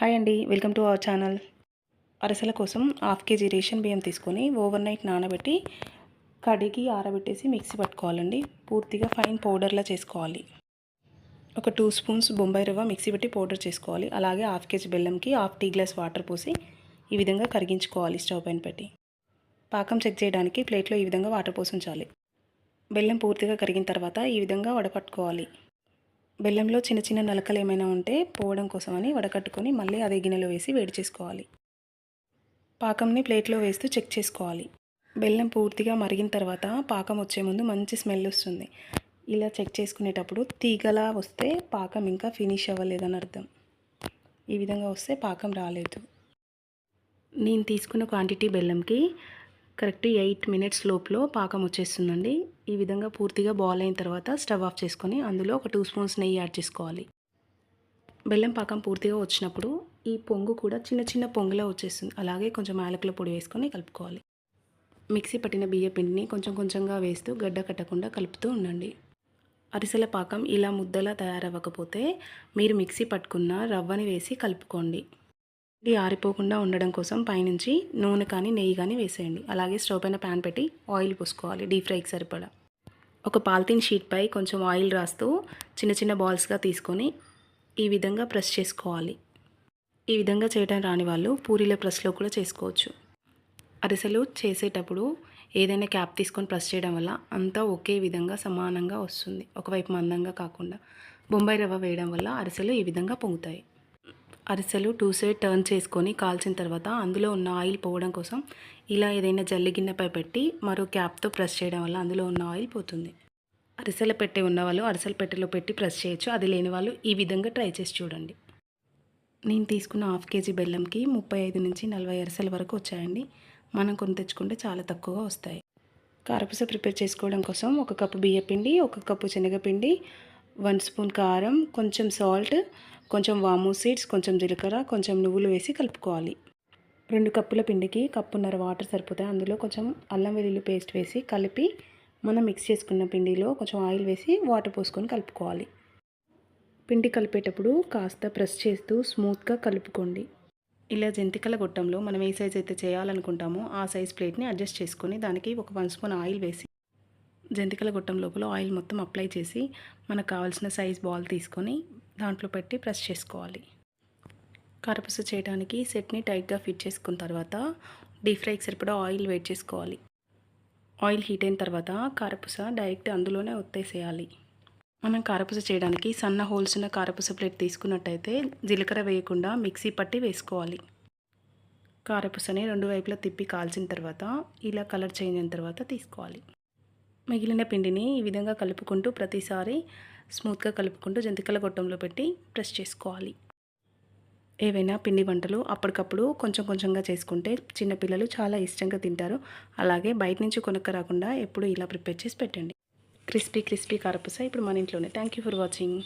Hi అండి welcome to our channel. అరసల కోసం హాఫ్ కేజీ రేషన్ బియ్యం తీసుకొని ఓవర్ నైట్ నానబెట్టి కడిగి ఆరబెట్టేసి మిక్సీ పట్టుకోవాలండి. పూర్తిగా ఫైన్ పౌడర్లా చేసుకోవాలి. ఒక టూ స్పూన్స్ బొంబాయి రవ్వ మిక్సీ పెట్టి పౌడర్ చేసుకోవాలి. అలాగే హాఫ్ కేజీ బెల్లంకి హాఫ్ టీ గ్లాస్ వాటర్ పోసి ఈ విధంగా కరిగించుకోవాలి స్టవ్ పైన పెట్టి. పాకం చెక్ చేయడానికి ప్లేట్లో ఈ విధంగా వాటర్ పోసి ఉంచాలి. బెల్లం పూర్తిగా కరిగిన తర్వాత ఈ విధంగా వడపట్టుకోవాలి. బెల్లంలో చిన్న చిన్న నలకలు ఏమైనా ఉంటే పోవడం కోసమని వడకట్టుకొని మళ్ళీ అదే గిన్నెలో వేసి వేడి చేసుకోవాలి. పాకంని ప్లేట్లో వేస్తూ చెక్ చేసుకోవాలి. బెల్లం పూర్తిగా మరిగిన తర్వాత పాకం వచ్చే ముందు మంచి స్మెల్ వస్తుంది. ఇలా చెక్ చేసుకునేటప్పుడు తీగలా వస్తే పాకం ఇంకా ఫినిష్ అవ్వలేదని అర్థం. ఈ విధంగా వస్తే పాకం రాలేదు. నేను తీసుకున్న క్వాంటిటీ బెల్లంకి కరెక్ట్ ఎయిట్ మినిట్స్ లోపల పాకం వచ్చేస్తుందండి. ఈ విధంగా పూర్తిగా బాల్ అయిన తర్వాత స్టవ్ ఆఫ్ చేసుకొని అందులో ఒక టూ స్పూన్స్ నెయ్యి యాడ్ చేసుకోవాలి. బెల్లం పాకం పూర్తిగా వచ్చినప్పుడు ఈ పొంగు కూడా చిన్న చిన్న పొంగులో వచ్చేస్తుంది. అలాగే కొంచెం యాలకుల పొడి వేసుకొని కలుపుకోవాలి. మిక్సీ పట్టిన బియ్య పిండిని కొంచెం కొంచెంగా వేస్తూ గడ్డ కట్టకుండా కలుపుతూ ఉండండి. అరిసెల పాకం ఇలా ముద్దలా తయారవ్వకపోతే మీరు మిక్సీ పట్టుకున్న రవ్వని వేసి కలుపుకోండి. ఇది ఆరిపోకుండా ఉండడం కోసం పైనుంచి నూనె కానీ నెయ్యి కానీ వేసేయండి. అలాగే స్టవ్ పైన ప్యాన్ పెట్టి ఆయిల్ పోసుకోవాలి డీప్ ఫ్రైకి సరిపడా. ఒక పాలిథిన్ షీట్పై కొంచెం ఆయిల్ రాస్తూ చిన్న చిన్న బాల్స్గా తీసుకొని ఈ విధంగా ప్రెస్ చేసుకోవాలి. ఈ విధంగా చేయడం రాని వాళ్ళు పూరీల ప్రెస్లో కూడా చేసుకోవచ్చు. అరిసెలు చేసేటప్పుడు ఏదైనా క్యాప్ తీసుకొని ప్రెస్ చేయడం వల్ల అంతా ఒకే విధంగా సమానంగా వస్తుంది. ఒకవైపు మందంగా కాకుండా బొంబాయి రవ్వ వేయడం వల్ల అరిసెలు ఈ విధంగా పొంగుతాయి. అరిసెలు టూ సైడ్ టర్న్ చేసుకొని కాల్చిన తర్వాత అందులో ఉన్న ఆయిల్ పోవడం కోసం ఇలా ఏదైనా జల్లి గిన్నెపై పెట్టి మరో క్యాప్తో ప్రెస్ చేయడం వల్ల అందులో ఉన్న ఆయిల్ పోతుంది. అరిసెల పెట్టె ఉన్నవాళ్ళు అరిసెల పెట్టెలో పెట్టి ప్రెస్ చేయొచ్చు. అది లేని వాళ్ళు ఈ విధంగా ట్రై చేసి చూడండి. నేను తీసుకున్న హాఫ్ కేజీ బెల్లంకి ముప్పై ఐదు నుంచి నలభై అరిసెల వరకు వచ్చాయండి. మనం కొని తెచ్చుకుంటే చాలా తక్కువగా వస్తాయి. కారపూస ప్రిపేర్ చేసుకోవడం కోసం ఒక కప్పు బియ్యపిండి ఒక కప్పు శనగపిండి వన్ స్పూన్ కారం కొంచెం సాల్ట్ కొంచెం వాము సీడ్స్ కొంచెం జీలకర్ర కొంచెం నువ్వులు వేసి కలుపుకోవాలి. రెండు కప్పుల పిండికి కప్పున్నర వాటర్ సరిపోతాయి. అందులో కొంచెం అల్లం వెల్లుల్లి పేస్ట్ వేసి కలిపి మనం మిక్స్ చేసుకున్న పిండిలో కొంచెం ఆయిల్ వేసి వాటర్ పోసుకొని కలుపుకోవాలి. పిండి కలిపేటప్పుడు కాస్త ప్రెస్ చేస్తూ స్మూత్గా కలుపుకోండి. ఇలా జంతికల గొట్టంలో మనం ఏ సైజ్ అయితే చేయాలనుకుంటామో ఆ సైజ్ ప్లేట్ని అడ్జస్ట్ చేసుకొని దానికి ఒక వన్ స్పూన్ ఆయిల్ వేసి జంతికల గొట్టం లోపల ఆయిల్ మొత్తం అప్లై చేసి మనకు కావాల్సిన సైజ్ బాల్ తీసుకొని దాంట్లో పెట్టి ప్రెస్ చేసుకోవాలి. కారపూస చేయడానికి సెట్ని టైట్గా ఫిట్ చేసుకున్న తర్వాత డీప్ ఫ్రైకి సరిపడా ఆయిల్ వెయిట్ చేసుకోవాలి. ఆయిల్ హీట్ అయిన తర్వాత కారపూస డైరెక్ట్ అందులోనే ఒత్తేసేయాలి. మనం కారపూస చేయడానికి సన్న హోల్స్ ఉన్న కారపూస ప్లేట్ తీసుకున్నట్టయితే జీలకర్ర వేయకుండా మిక్సీ పట్టి వేసుకోవాలి. కారపూసని రెండు వైపులా తిప్పి కాల్చిన తర్వాత ఇలా కలర్ చేంజ్ అయిన తర్వాత తీసుకోవాలి. మిగిలిన పిండిని ఈ విధంగా కలుపుకుంటూ ప్రతిసారి స్మూత్గా కలుపుకుంటూ జంతికల గొట్టంలో పెట్టి ప్రెస్ చేసుకోవాలి. ఏవైనా పిండి వంటలు అప్పటికప్పుడు కొంచెం కొంచెంగా చేసుకుంటే చిన్నపిల్లలు చాలా ఇష్టంగా తింటారు. అలాగే బయట నుంచి కొనుక్క రాకుండా ఎప్పుడు ఇలా ప్రిపేర్ చేసి పెట్టండి. క్రిస్పీ క్రిస్పీ కారపూస ఇప్పుడు మన ఇంట్లోనే. Thank you for watching.